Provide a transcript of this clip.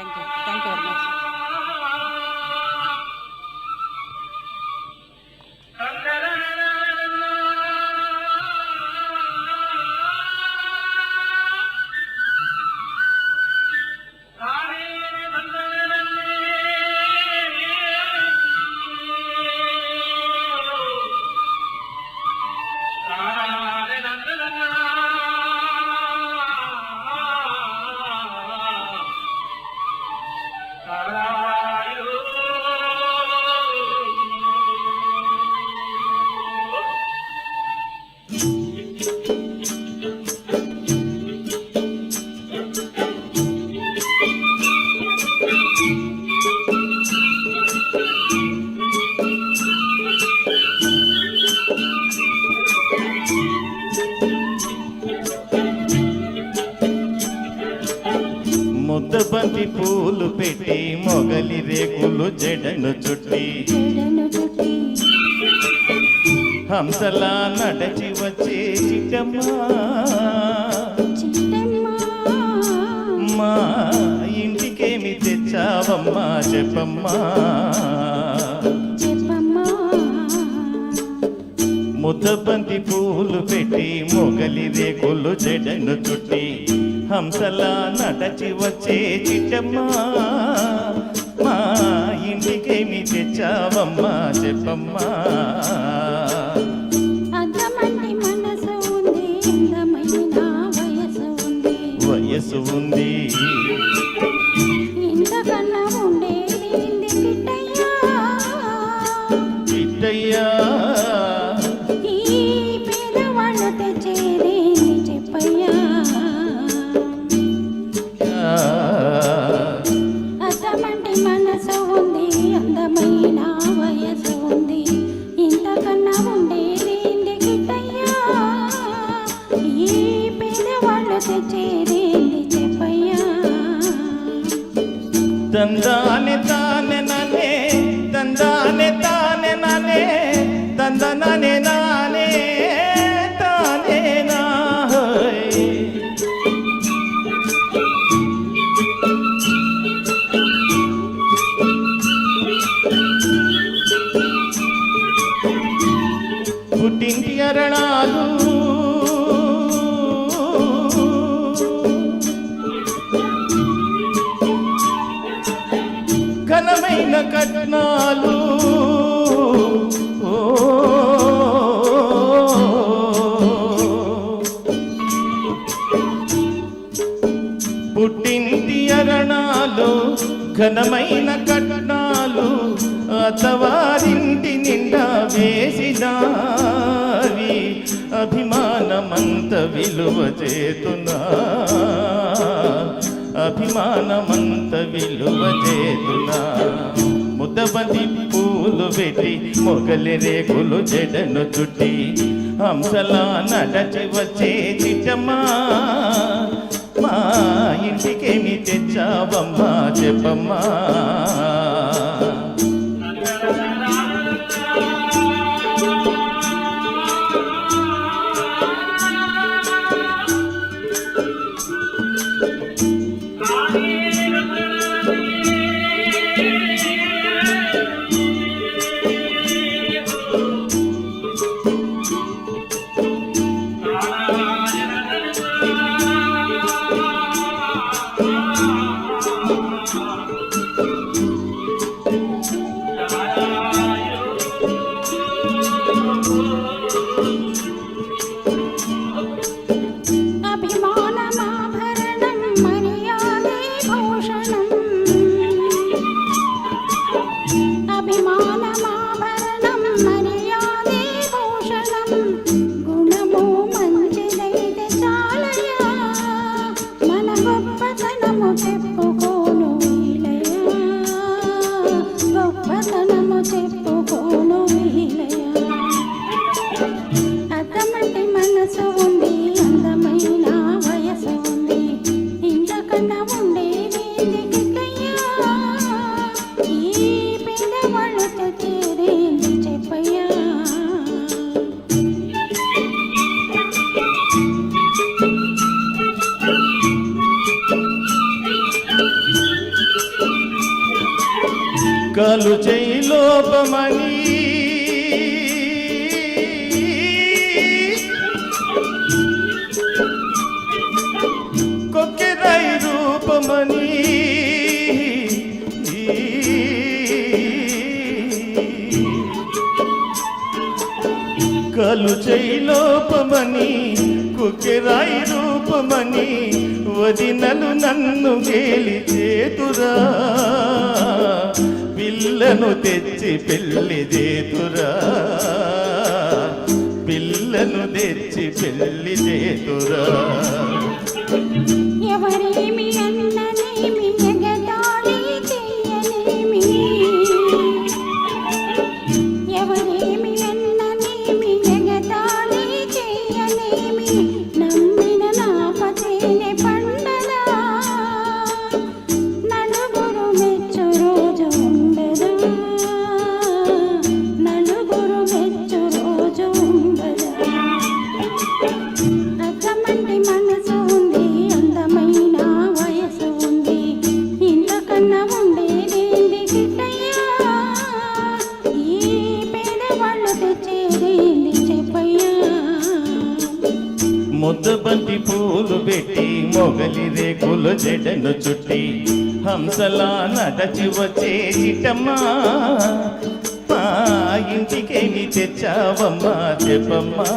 thank you. Thank you ముద్దబంతి పూలు పెట్టి మొగలి రేకులు జడను చుట్టి చెడను చుట్టి హంసలా నడచి వచ్చే చిట్టమ్మా. మా ఇంటికేమి తెచ్చావమ్మా చెప్పమ్మా. చెప్పమ్మా. ముద్దబంతి పూలు పెట్టి మొగలి రేకులు జడను చుట్టి హంసలా నడచి వచ్చే చిట్టమ్మా. మా ఇంటికేమి తెచ్చావమ్మా చెప్పమ్మా. తందానే తానే ననే తందానే తానే ననే తందననే నానే తానే నా హోయ్. పుట్టింటి అరణాలు కట్నాలు. ఓ, పుట్టింటి అరణాలు ఘనమైన కట్నాలు అతవారింటి నిండా వేసినావి. అభిమానమంత విలువ చేతున్నా అభిమానమంత విలువ చేతున్నా ముద్దబంది పూలు పెట్టి మొగలి రేకులు జడను చుట్టి హంసలా నడచి వచ్చే చిట్టమ్మా. మా ఇంటికేమి తెచ్చావమ్మా చెప్పమ్మా. చుక్కలు చేయి లోపమని. కొక్కెరై రూపమని. కలు చేయి లోపమని కుక్కెరాయి రూపమని వదినలు నన్ను గేలి చేతురా. పిల్లను తెచ్చి పెళ్ళి చేతురా. పిల్లను తెచ్చి పెళ్ళి చేతురా. ఎవరేమి ముద్దబంతి పూలు పెట్టి మొగలి రేకులు జడను చుట్టి హంసలా నడచి వచ్చే చిట్టమ్మా మా ఇంటికేమి తెచ్చావమ్మా చెప్పమ్మా.